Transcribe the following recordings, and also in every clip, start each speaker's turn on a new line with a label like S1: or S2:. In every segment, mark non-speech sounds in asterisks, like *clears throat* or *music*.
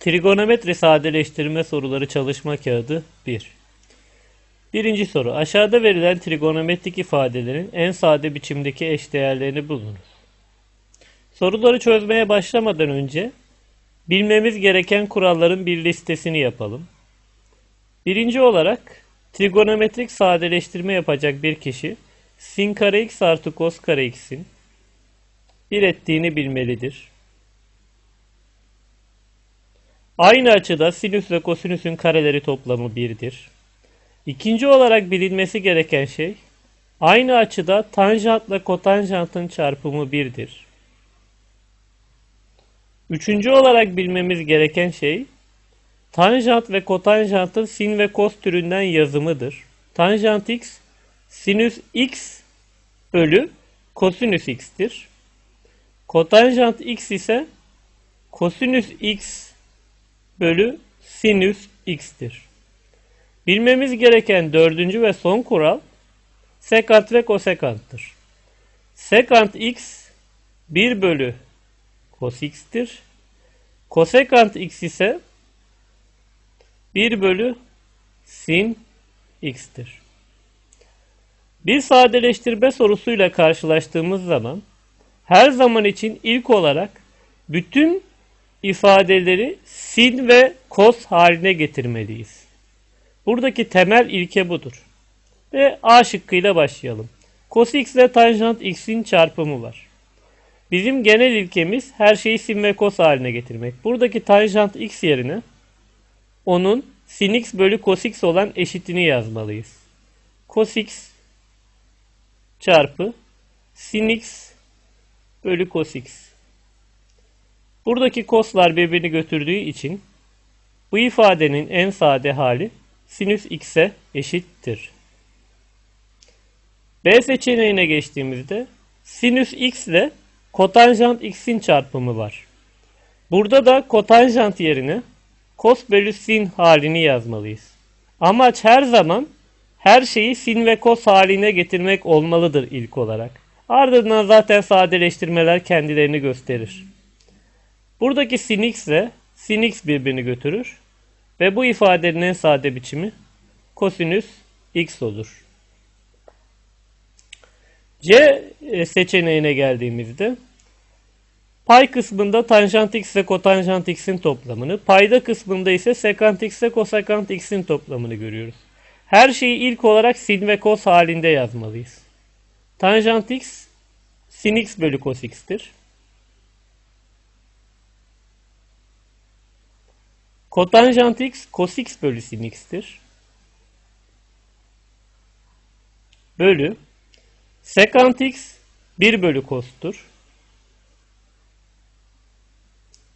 S1: Trigonometri sadeleştirme soruları çalışma kağıdı 1. Birinci soru. Aşağıda verilen trigonometrik ifadelerin en sade biçimdeki eşdeğerlerini bulunuz. Soruları çözmeye başlamadan önce bilmemiz gereken kuralların bir listesini yapalım. Birinci olarak trigonometrik sadeleştirme yapacak bir kişi sin kare x artı kos kare x'in bir ettiğini bilmelidir. Aynı açıda sinüs ve kosinüsün kareleri toplamı 1'dir. İkinci olarak bilinmesi gereken şey, aynı açıda tanjantla kotanjantın çarpımı 1'dir. Üçüncü olarak bilmemiz gereken şey, tanjant ve kotanjantın sin ve kos türünden yazımıdır. Tanjant x, sinüs x bölü kosinüs x'tir. Kotanjant x ise kosinüs x bölü sinüs x'tir. Bilmemiz gereken dördüncü ve son kural sekant ve kosekanttır. Sekant x 1 bölü cos x'tir. Kosekant x ise 1 bölü sin x'tir. Bir sadeleştirme sorusuyla karşılaştığımız zaman her zaman için ilk olarak bütün ifadeleri sin ve kos haline getirmeliyiz. Buradaki temel ilke budur. Ve A şıkkıyla başlayalım. Cos x ile tanjant x'in çarpımı var. Bizim genel ilkemiz her şeyi sin ve kos haline getirmek. Buradaki tanjant x yerine onun sin x bölü cos x olan eşitini yazmalıyız. Cos x çarpı sin x bölü cos x. Buradaki koslar birbirini götürdüğü için bu ifadenin en sade hali sinüs x'e eşittir. B seçeneğine geçtiğimizde sinüs x ile kotanjant x'in çarpımı var. Burada da kotanjant yerine kos bölü sin halini yazmalıyız. Amaç her zaman her şeyi sin ve kos haline getirmek olmalıdır ilk olarak. Ardından zaten sadeleştirmeler kendilerini gösterir. Buradaki sin x ile birbirini götürür. Ve bu ifadenin en sade biçimi kosinüs x olur. C e, seçeneğine geldiğimizde pay kısmında tanjant x ile kotanjant x'in toplamını, payda kısmında ise sekant x ile kosekant x'in toplamını görüyoruz. Her şeyi ilk olarak sin ve kos halinde yazmalıyız. Tanjant x sin x bölü cos x'tir. Kotanjant x cos x bölü sin x'tir. Bölü sekant x 1 bölü cos'tur.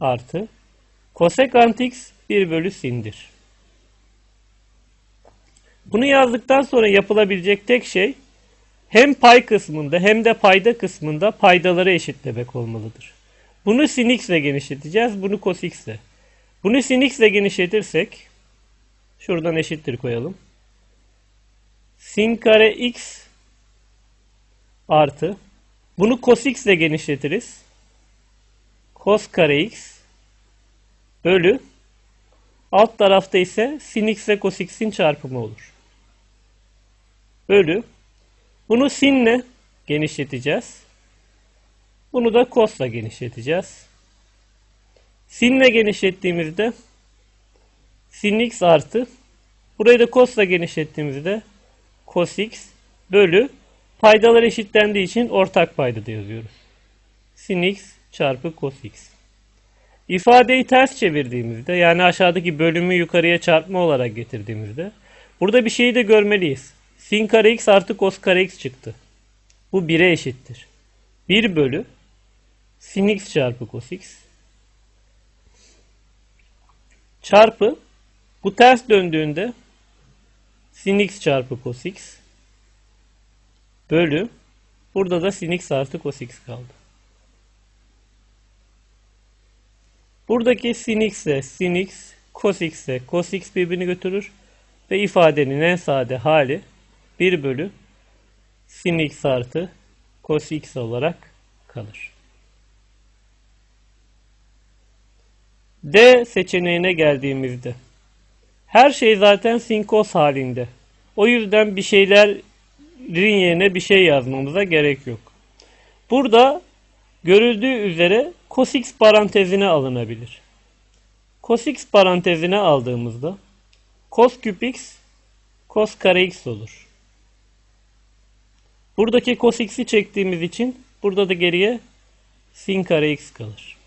S1: Artı kosekant x 1 bölü sin'dir. Bunu yazdıktan sonra yapılabilecek tek şey hem pay kısmında hem de payda kısmında paydaları eşitlemek olmalıdır. Bunu sin x ile genişleteceğiz. Bunu cos x ile. Bunu sin x ile genişletirsek şuradan eşittir koyalım. Sin kare x artı bunu cos x ile genişletiriz. Cos kare x bölü alt tarafta ise sin x ile cos x'in çarpımı olur. Bölü bunu sinle genişleteceğiz. Bunu da cos'la genişleteceğiz. Sinle genişlettiğimizde sin x artı burayı da cos'la genişlettiğimizde cos x bölü paydalar eşitlendiği için ortak payda da yazıyoruz. Sin x çarpı cos x. İfadeyi ters çevirdiğimizde yani aşağıdaki bölümü yukarıya çarpma olarak getirdiğimizde burada bir şeyi de görmeliyiz. Sin kare x artı cos kare x çıktı. Bu 1'e eşittir. 1 bölü sin x çarpı cos x çarpı bu ters döndüğünde sin x çarpı cos x bölü burada da sin x artı cos x kaldı. Buradaki sin x ile sin x, cos x ile cos x birbirini götürür ve ifadenin en sade hali 1 bölü sin x artı cos x olarak kalır. D seçeneğine geldiğimizde her şey zaten sin cos halinde. O yüzden bir şeylerin yerine bir şey yazmamıza gerek yok. Burada görüldüğü üzere cos x parantezine alınabilir. Cos x parantezine aldığımızda cos küp x cos kare x olur. Buradaki cos x'i çektiğimiz için burada da geriye sin kare x kalır.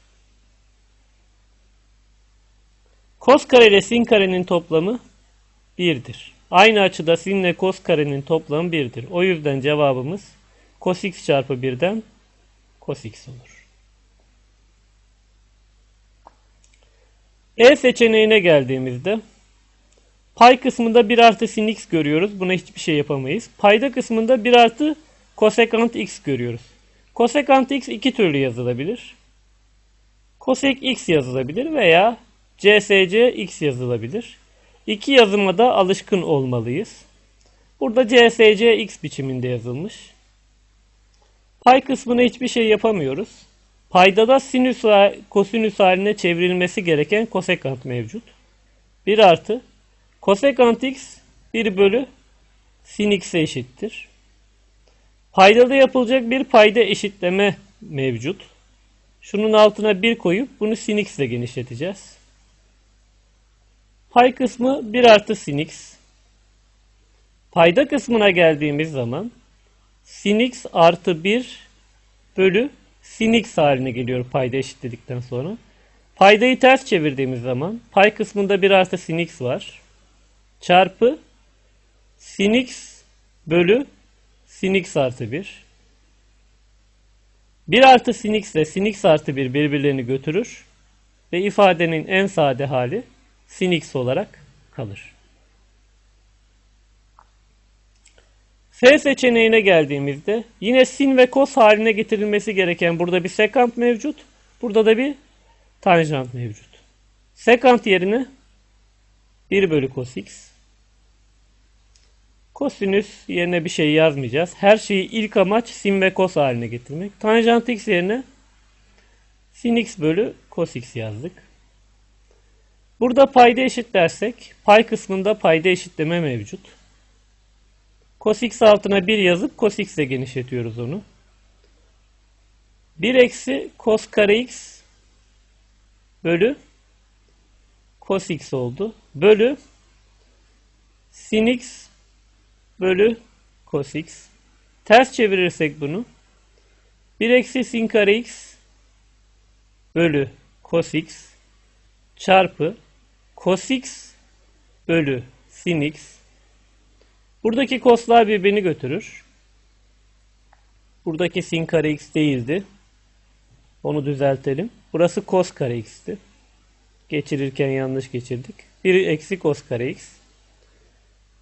S1: Kos kare ile sin karenin toplamı 1'dir. Aynı açıda sin ile kos karenin toplamı 1'dir. O yüzden cevabımız cos x çarpı 1'den cos x olur. E seçeneğine geldiğimizde pay kısmında 1 artı sin x görüyoruz. Buna hiçbir şey yapamayız. Payda kısmında 1 artı kosekant x görüyoruz. Kosekant x iki türlü yazılabilir. Kosek x yazılabilir veya CSC x yazılabilir. İki yazıma da alışkın olmalıyız. Burada CSC x biçiminde yazılmış. Pay kısmına hiçbir şey yapamıyoruz. Payda da sinüs ve kosinüs haline çevrilmesi gereken kosekant mevcut. 1 artı kosekant x 1 bölü sin x'e eşittir. Paydada yapılacak bir payda eşitleme mevcut. Şunun altına 1 koyup bunu sin x ile genişleteceğiz. Pay kısmı 1 artı sin x. Payda kısmına geldiğimiz zaman sin x artı 1 bölü sin x haline geliyor payda eşitledikten sonra. Paydayı ters çevirdiğimiz zaman pay kısmında 1 artı sin x var. Çarpı sin x bölü sin x artı 1. 1 artı sin x ile sin x artı 1 birbirlerini götürür. Ve ifadenin en sade hali sin x olarak kalır. F seçeneğine geldiğimizde yine sin ve kos haline getirilmesi gereken burada bir sekant mevcut. Burada da bir tanjant mevcut. Sekant yerine 1 bölü cos x. Kosinüs yerine bir şey yazmayacağız. Her şeyi ilk amaç sin ve kos haline getirmek. Tanjant x yerine sin x bölü cos x yazdık. Burada payda eşitlersek pay kısmında payda eşitleme mevcut. Cos x altına 1 yazıp cos x ile genişletiyoruz onu. 1 eksi cos kare x bölü cos x oldu. Bölü sin x bölü cos x. Ters çevirirsek bunu 1 eksi sin kare x bölü cos x çarpı cos x bölü sin x. Buradaki koslar birbirini götürür. Buradaki sin kare x değildi. Onu düzeltelim. Burası cos kare x'ti. Geçirirken yanlış geçirdik. 1 eksi cos kare x.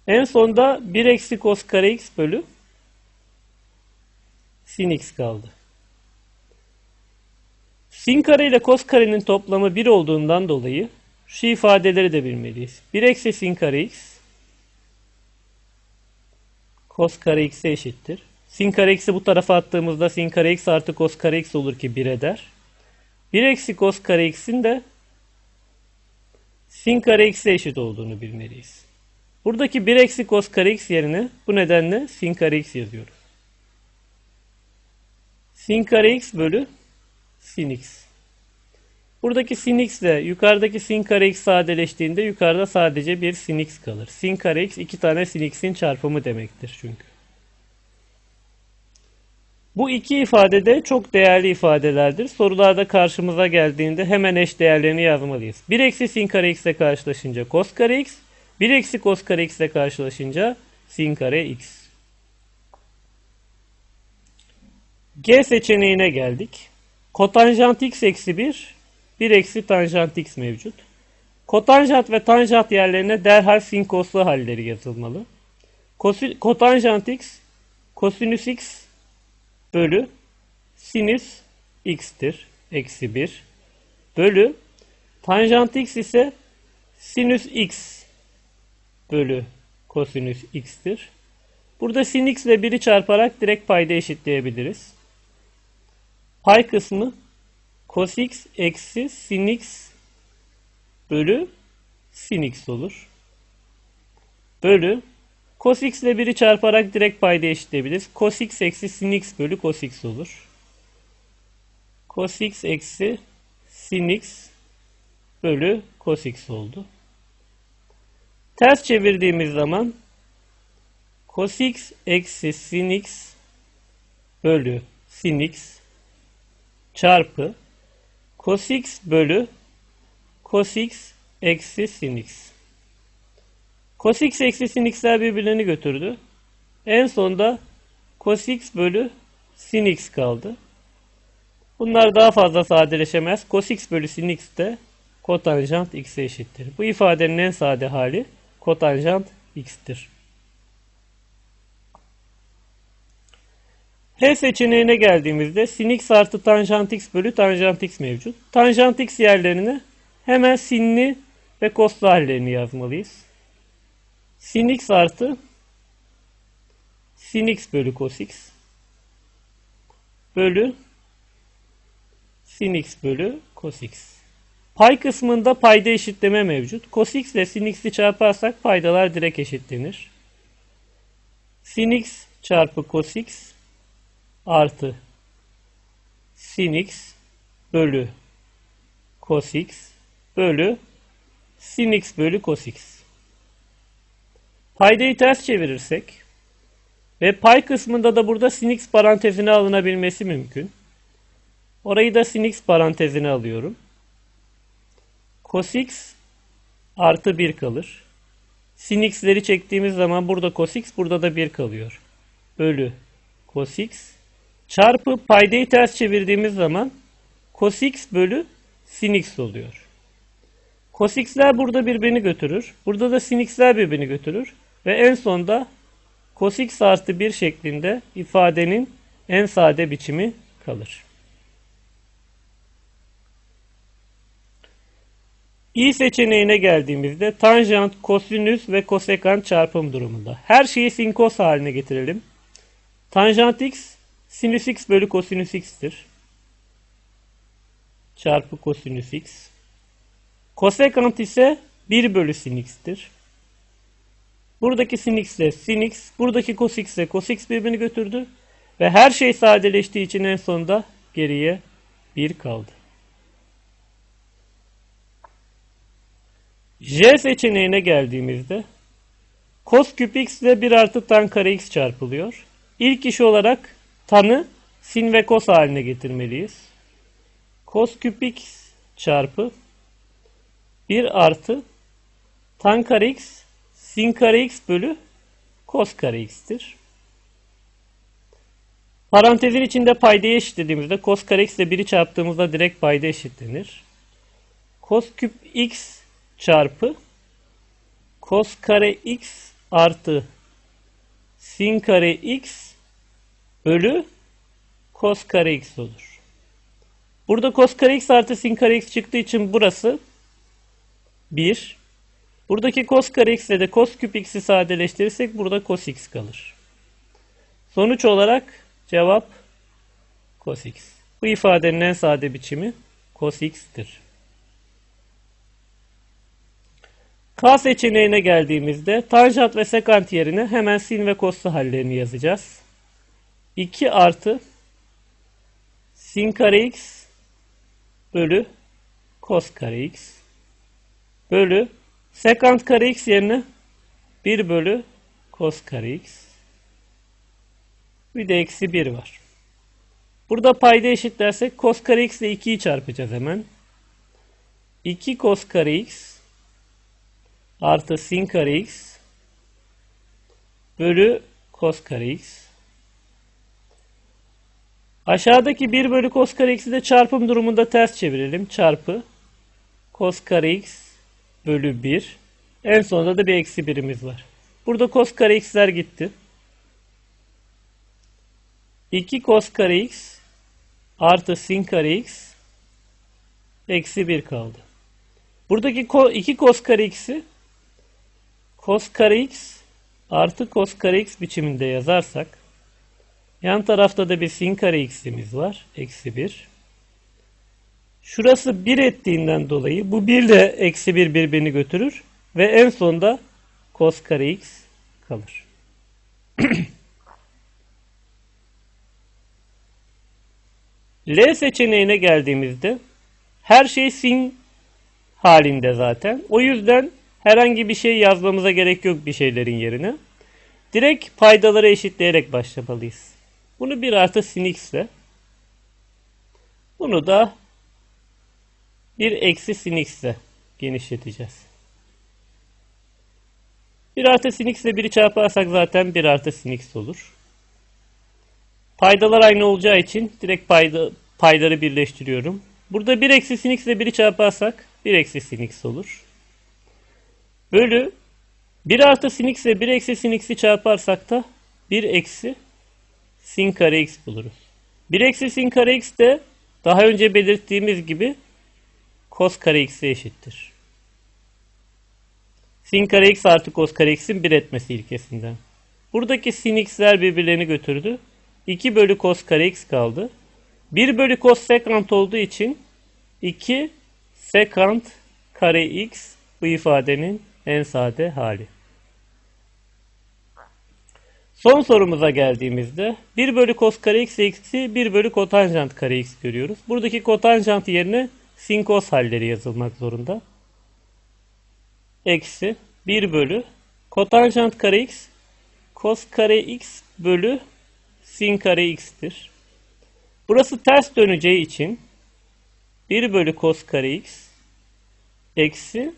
S1: En sonda 1 eksi cos kare x bölü sin x kaldı. Sin kare ile cos karenin toplamı 1 olduğundan dolayı şu ifadeleri de bilmeliyiz. 1 eksi sin kare x cos kare x'e eşittir. Sin kare x'i bu tarafa attığımızda sin kare x artı cos kare x olur ki 1 eder. 1 eksi cos kare x'in de sin kare x'e eşit olduğunu bilmeliyiz. Buradaki 1 eksi cos kare x yerine bu nedenle sin kare x yazıyoruz. Sin kare x bölü sin x. Buradaki sin x ile yukarıdaki sin kare x sadeleştiğinde yukarıda sadece bir sin x kalır. Sin kare x iki tane sin x'in çarpımı demektir çünkü. Bu iki ifade de çok değerli ifadelerdir. Sorularda karşımıza geldiğinde hemen eş değerlerini yazmalıyız. 1 eksi sin kare x ile karşılaşınca cos kare x, 1 eksi cos kare x ile karşılaşınca sin kare x. G seçeneğine geldik. Kotanjant x eksi 1 1 eksi tanjant x mevcut. Kotanjant ve tanjant yerlerine derhal sin koslu halleri yazılmalı. Kotanjant x kosinüs x bölü sinüs x'tir. Eksi 1 bölü tanjant x ise sinüs x bölü kosinüs x'tir. Burada sin x ile 1'i çarparak direkt payda eşitleyebiliriz. Pay kısmı cos x eksi sin x bölü sin x olur. Bölü cos x ile 1'i çarparak direkt payda eşitleyebiliriz. Cos x eksi sin x bölü cos x olur. Cos x eksi sin x bölü cos x oldu. Ters çevirdiğimiz zaman cos x eksi sin x bölü sin x çarpı cos x bölü cos x eksi sin x. Cos x eksi sin x'ler birbirlerini götürdü. En sonda cos x bölü sin x kaldı. Bunlar daha fazla sadeleşemez. Cos x bölü sin x de kotanjant x'e eşittir. Bu ifadenin en sade hali kotanjant x'tir. H seçeneğine geldiğimizde sin x artı tanjant x bölü tanjant x mevcut. Tanjant x yerlerine hemen sinli ve koslu hallerini yazmalıyız. Sin x artı sin x bölü cos x bölü sin x bölü cos x. Pay kısmında payda eşitleme mevcut. Cos x ile sin x'i çarparsak paydalar direkt eşitlenir. Sin x çarpı cos x artı sin x bölü cos x bölü sin x bölü cos x. Paydayı ters çevirirsek ve pay kısmında da burada sin x parantezine alınabilmesi mümkün. Orayı da sin x parantezine alıyorum. Cos x artı 1 kalır. Sin x'leri çektiğimiz zaman burada cos x burada da 1 kalıyor. Bölü cos x çarpı paydayı ters çevirdiğimiz zaman cos x bölü sin x oluyor. Cos x'ler burada birbirini götürür. Burada da sin x'ler birbirini götürür. Ve en sonda cos x artı 1 şeklinde ifadenin en sade biçimi kalır. İ seçeneğine geldiğimizde tanjant, kosinüs ve kosekant çarpım durumunda. Her şeyi sin kos haline getirelim. Tanjant x sinüs x bölü kosinüs x'tir. Çarpı kosinüs x. Kosekant ise 1 bölü sin x'tir. Buradaki sin x ile sin x, buradaki cos x ile cos x birbirini götürdü. Ve her şey sadeleştiği için en sonunda geriye 1 kaldı. J seçeneğine geldiğimizde cos küp x ile 1 artı tan kare x çarpılıyor. İlk iş olarak tanı sin ve cos haline getirmeliyiz. Cos küp x çarpı 1 artı tan kare x sin kare x bölü cos kare x'tir. Parantezin içinde paydayı eşitlediğimizde cos kare x ile 1'i çarptığımızda direkt payda eşitlenir. Cos küp x çarpı cos kare x artı sin kare x bölü cos kare x olur. Burada cos kare x artı sin kare x çıktığı için burası 1. Buradaki cos kare x ile de cos küp x'i sadeleştirirsek burada cos x kalır. Sonuç olarak cevap cos x. Bu ifadenin en sade biçimi cos x'tir. K seçeneğine geldiğimizde tanjant ve sekant yerine hemen sin ve cos'lu hallerini yazacağız. 2 artı sin kare x bölü cos kare x bölü sekant kare x yerine 1 bölü cos kare x bir de eksi 1 var. Burada payda eşitlersek cos kare x ile 2'yi çarpacağız hemen. 2 cos kare x artı sin kare x bölü cos kare x. Aşağıdaki 1 bölü cos kare x'i de çarpım durumunda ters çevirelim. Çarpı cos kare x bölü 1. En sonunda da bir eksi birimiz var. Burada cos kare x'ler gitti. 2 cos kare x artı sin kare x eksi 1 kaldı. Buradaki 2 cos kare x'i cos kare x artı cos kare x biçiminde yazarsak yan tarafta da bir sin kare x'imiz var. Eksi 1. Şurası 1 ettiğinden dolayı bu 1 ile eksi 1 birbirini götürür. Ve en sonda cos kare x kalır. *clears throat* L seçeneğine geldiğimizde her şey sin halinde zaten. O yüzden herhangi bir şey yazmamıza gerek yok bir şeylerin yerine. Direkt paydaları eşitleyerek başlamalıyız. Bunu 1 artı sin x ile bunu da 1 eksi sin x ile genişleteceğiz. 1 artı sin x ile 1'i çarparsak zaten 1 artı sin x olur. Paydalar aynı olacağı için direkt payda, payları birleştiriyorum. Burada 1 eksi sin x ile 1'i çarparsak 1 eksi sin x olur. Bölü 1 artı sin x ile 1 eksi sin x'i çarparsak da 1 eksi sin kare x buluruz. 1 eksi sin kare x de daha önce belirttiğimiz gibi cos kare x'e eşittir. Sin kare x artı cos kare x'in 1 etmesi ilkesinden. Buradaki sin x'ler birbirlerini götürdü. 2 bölü cos kare x kaldı. 1 bölü cos sekant olduğu için 2 sekant kare x bu ifadenin en sade hali. Son sorumuza geldiğimizde 1 bölü cos kare x eksi 1 bölü kotanjant kare x görüyoruz. Buradaki kotanjant yerine sin cos halleri yazılmak zorunda. Eksi 1 bölü kotanjant kare x cos kare x bölü sin kare x'tir. Burası ters döneceği için 1 bölü cos kare x eksi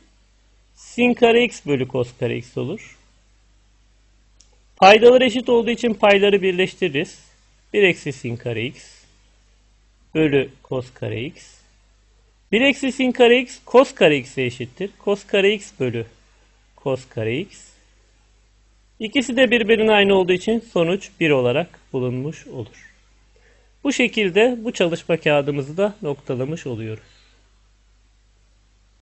S1: sin kare x bölü cos kare x olur. Paydalar eşit olduğu için payları birleştiririz. 1 eksi sin kare x bölü cos kare x. 1 eksi sin kare x cos kare x'e eşittir. Cos kare x bölü cos kare x. İkisi de birbirine aynı olduğu için sonuç 1 olarak bulunmuş olur. Bu şekilde bu çalışma kağıdımızı da noktalamış oluyoruz.